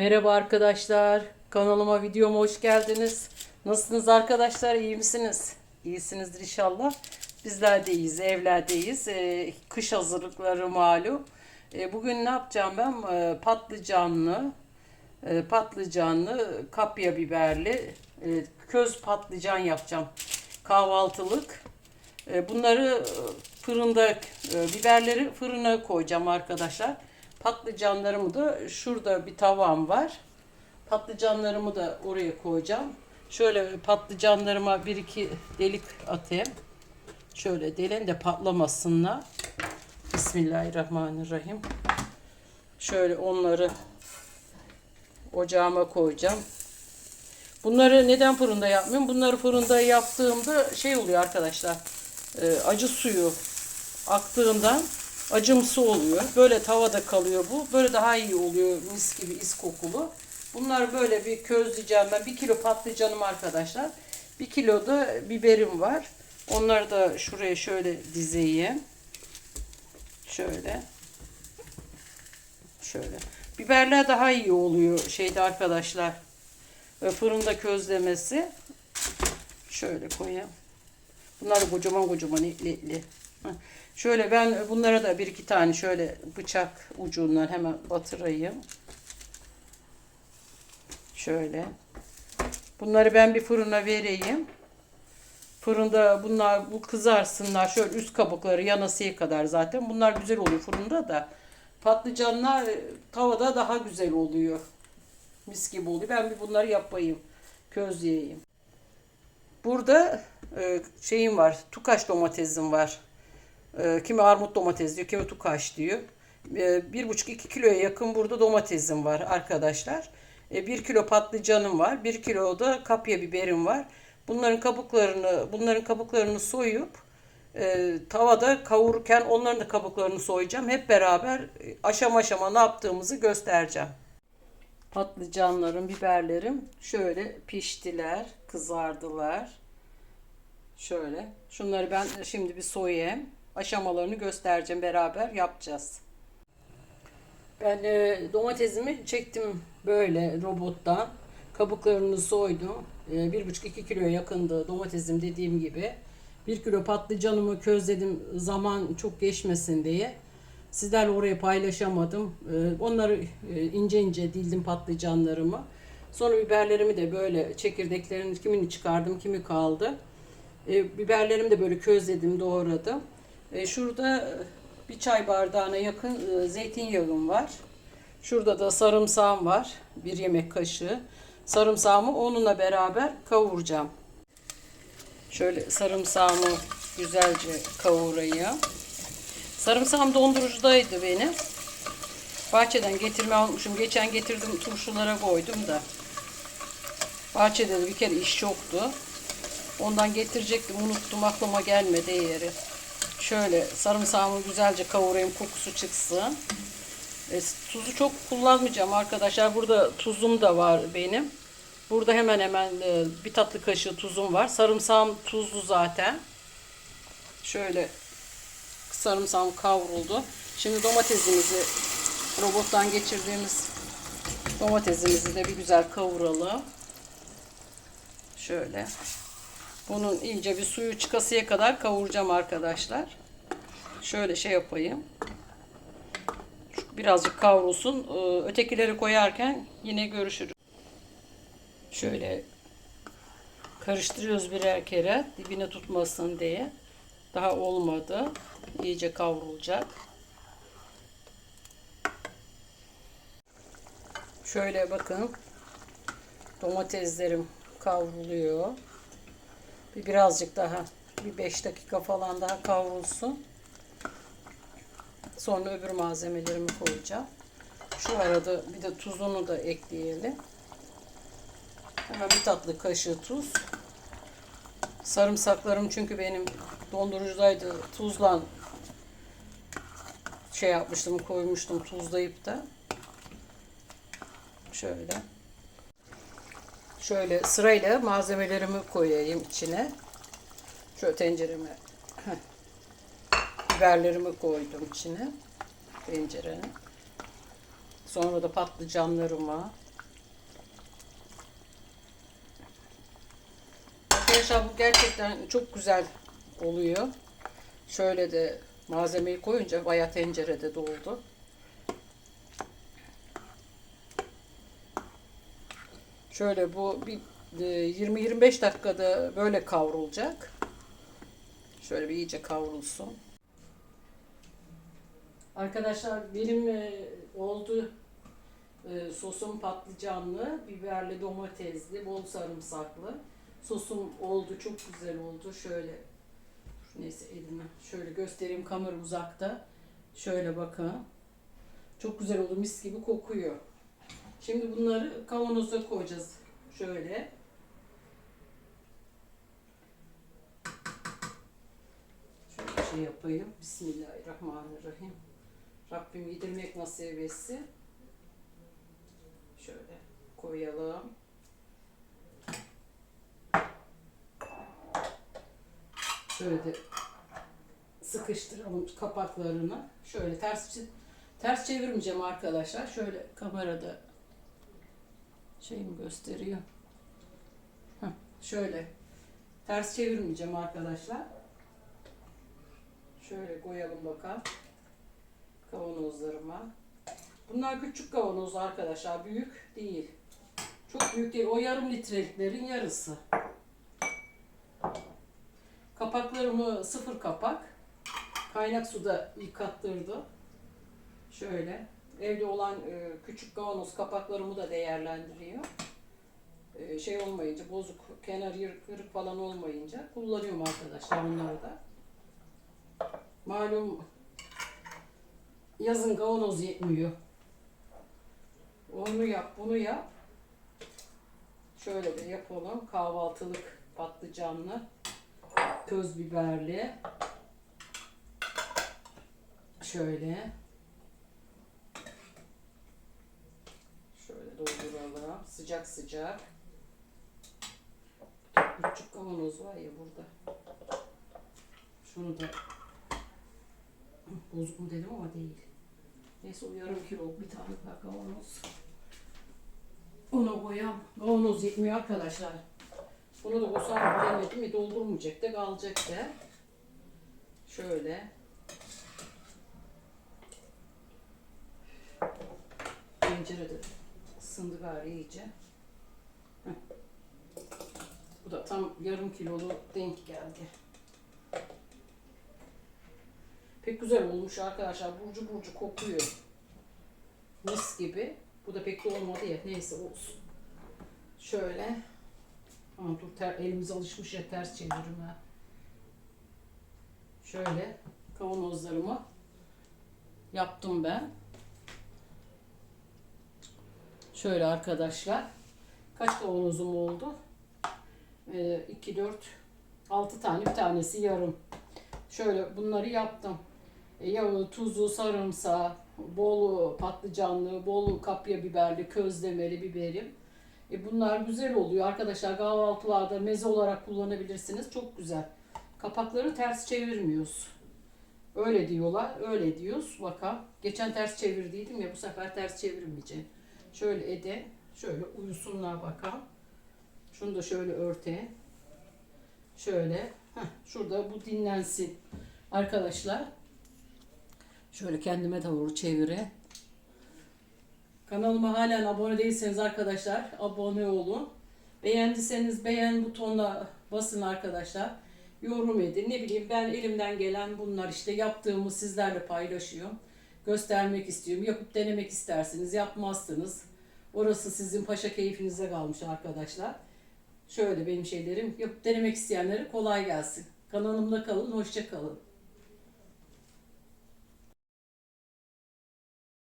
Merhaba arkadaşlar. Kanalıma, videoma hoş geldiniz. Nasılsınız arkadaşlar? İyi misiniz? İyisinizdir inşallah. Bizler de iyiyiz, evlerdeyiz. Ee, kış hazırlıkları malum. Ee, bugün ne yapacağım ben? Ee, patlıcanlı, e, patlıcanlı, kapya biberli, e, köz patlıcan yapacağım. Kahvaltılık. E, Bunları fırında, e, biberleri fırına koyacağım arkadaşlar. Patlıcanlarımı da şurada bir tavam var. Patlıcanlarımı da oraya koyacağım. Şöyle patlıcanlarıma bir iki delik atayım. Şöyle delen de patlamasınlar. Bismillahirrahmanirrahim. Şöyle onları ocağıma koyacağım. Bunları neden fırında yapmıyorum? Bunları fırında yaptığımda şey oluyor arkadaşlar. e, acı suyu aktığından acımsı oluyor. Böyle tavada kalıyor bu. Böyle daha iyi oluyor. Mis gibi is kokulu. Bunlar böyle bir közleyeceğim ben. Bir kilo patlıcanım arkadaşlar. Bir kilo da biberim var. Onları da şuraya şöyle dizeyim. Şöyle. Şöyle. Biberler daha iyi oluyor şeyde arkadaşlar. Ve fırında közlemesi. Şöyle koyayım. Bunlar da kocaman kocaman etli etli. Şöyle ben bunlara da bir iki tane şöyle bıçak ucundan hemen batırayım. Şöyle. Bunları ben bir fırına vereyim. Fırında bunlar bu kızarsınlar. Şöyle üst kabukları yanasıya kadar zaten. Bunlar güzel oluyor fırında da. Patlıcanlar tavada daha güzel oluyor. Mis gibi oluyor. Ben bir bunları yapayım. Közleyeyim. Burada e, şeyim var. Tukaş domatesim var. E, kimi armut domates diyor, kimi tukaş diyor. E, bir buçuk iki kiloya yakın burada domatesim var arkadaşlar. E, bir kilo patlıcanım var. Bir kilo da kapya biberim var. Bunların kabuklarını, bunların kabuklarını soyup e, tavada kavururken onların da kabuklarını soyacağım. Hep beraber e, aşama aşama ne yaptığımızı göstereceğim. Patlıcanlarım, biberlerim şöyle piştiler, kızardılar. Şöyle. Şunları ben şimdi bir soyayım. Aşamalarını göstereceğim. Beraber yapacağız. Ben e, domatesimi çektim böyle robottan. Kabuklarını soydum. E, bir buçuk iki kiloya yakındı domatesim dediğim gibi. Bir kilo patlıcanımı közledim zaman çok geçmesin diye. Sizlerle oraya paylaşamadım. E, onları e, ince ince dildim patlıcanlarımı. Sonra biberlerimi de böyle çekirdeklerini kimini çıkardım kimi kaldı. E, biberlerimi de böyle közledim doğradım. E, şurada bir çay bardağına yakın e, zeytinyağım var. Şurada da sarımsağım var. Bir yemek kaşığı. Sarımsağımı onunla beraber kavuracağım. Şöyle sarımsağımı güzelce kavurayım. Sarımsağım dondurucudaydı benim. Bahçeden getirme almışım. Geçen getirdim turşulara koydum da. Bahçede de bir kere iş çoktu. Ondan getirecektim unuttum aklıma gelmedi yeri. Şöyle sarımsağımı güzelce kavurayım kokusu çıksın. E, tuzu çok kullanmayacağım arkadaşlar. Burada tuzum da var benim. Burada hemen hemen e, bir tatlı kaşığı tuzum var. Sarımsağım tuzlu zaten. Şöyle sarımsağım kavruldu. Şimdi domatesimizi robottan geçirdiğimiz domatesimizi de bir güzel kavuralım. Şöyle. Bunun iyice bir suyu çıkasıya kadar kavuracağım arkadaşlar. Şöyle şey yapayım. Birazcık kavrulsun. Ee, Ötekileri koyarken yine görüşürüz. Şöyle karıştırıyoruz birer kere dibine tutmasın diye. Daha olmadı. İyice kavrulacak. Şöyle bakın. Domateslerim kavruluyor. Bir birazcık daha bir 5 dakika falan daha kavrulsun. Sonra öbür malzemelerimi koyacağım. Şu arada bir de tuzunu da ekleyelim. Hemen bir tatlı kaşığı tuz. Sarımsaklarım çünkü benim dondurucudaydı. Tuzla şey yapmıştım, koymuştum tuzlayıp da. Şöyle. Şöyle sırayla malzemelerimi koyayım içine. Şöyle tencereme biberlerimi koydum içine tencerenin. Sonra da patlıcanlarımı. Arkadaşlar bu gerçekten çok güzel oluyor. Şöyle de malzemeyi koyunca baya tencerede doldu. Şöyle bu bir e, 20-25 dakikada böyle kavrulacak. Şöyle bir iyice kavrulsun. Arkadaşlar benim e, oldu e, sosum patlıcanlı, biberli, domatesli, bol sarımsaklı. Sosum oldu, çok güzel oldu. Şöyle neyse elime şöyle göstereyim kamera uzakta. Şöyle bakın. Çok güzel oldu, mis gibi kokuyor. Şimdi bunları kavanoza koyacağız. Şöyle. Şöyle bir şey yapayım. Bismillahirrahmanirrahim. Rabbim yedirmek nasip etsin. Şöyle koyalım. Şöyle de sıkıştıralım kapaklarını. Şöyle ters ters çevirmeyeceğim arkadaşlar. Şöyle kamerada şey mi gösteriyor? Heh, şöyle ters çevirmeyeceğim arkadaşlar. Şöyle koyalım bakalım kavanozlarıma. Bunlar küçük kavanoz arkadaşlar. Büyük değil. Çok büyük değil. O yarım litreliklerin yarısı. Kapaklarımı sıfır kapak. Kaynak suda yıkattırdım. Şöyle. Evde olan e, küçük kavanoz kapaklarımı da değerlendiriyor. E, şey olmayınca, bozuk, kenar yırık, falan olmayınca kullanıyorum arkadaşlar bunları da. Malum yazın kavanoz yetmiyor. Onu yap, bunu yap. Şöyle de yapalım. Kahvaltılık patlıcanlı, köz biberli. Şöyle. Dolduralım. Sıcak sıcak. Bir Küçük kavanoz var ya burada. Şunu da bozuk dedim ama değil. Neyse o yarım kilo bir tane daha kavanoz. Ona koyam. Kavanoz yetmiyor arkadaşlar. Bunu da koysam bilemedim mi doldurmayacak da kalacak da. Şöyle. Tencerede ısındı gari iyice. Heh. Bu da tam yarım kilolu denk geldi. Pek güzel olmuş arkadaşlar. Burcu burcu kokuyor. Mis gibi. Bu da pek de olmadı ya. Neyse olsun. Şöyle. Ama dur ter, elimiz alışmış ya ters çeviririm ha. Şöyle kavanozlarımı yaptım ben. Şöyle arkadaşlar. Kaç kavanozum oldu? 2, 4, 6 tane. Bir tanesi yarım. Şöyle bunları yaptım. E, yağı, tuzu, sarımsağı, bol patlıcanlı, bol kapya biberli, közlemeli biberim. E bunlar güzel oluyor arkadaşlar. Kahvaltılarda meze olarak kullanabilirsiniz. Çok güzel. Kapakları ters çevirmiyoruz. Öyle diyorlar. Öyle diyoruz. Bakalım. Geçen ters çevirdiydim ya bu sefer ters çevirmeyeceğim. Şöyle ede. Şöyle uyusunlar bakalım. Şunu da şöyle örte. Şöyle. Heh, şurada bu dinlensin. Arkadaşlar. Şöyle kendime doğru çevire. Kanalıma halen abone değilseniz arkadaşlar abone olun. Beğendiyseniz beğen butonuna basın arkadaşlar. Yorum edin. Ne bileyim ben elimden gelen bunlar işte yaptığımı sizlerle paylaşıyorum. Göstermek istiyorum. Yapıp denemek istersiniz. Yapmazsınız. Orası sizin paşa keyfinize kalmış arkadaşlar. Şöyle benim şeylerim yapıp denemek isteyenlere kolay gelsin. Kanalımda kalın. Hoşça kalın.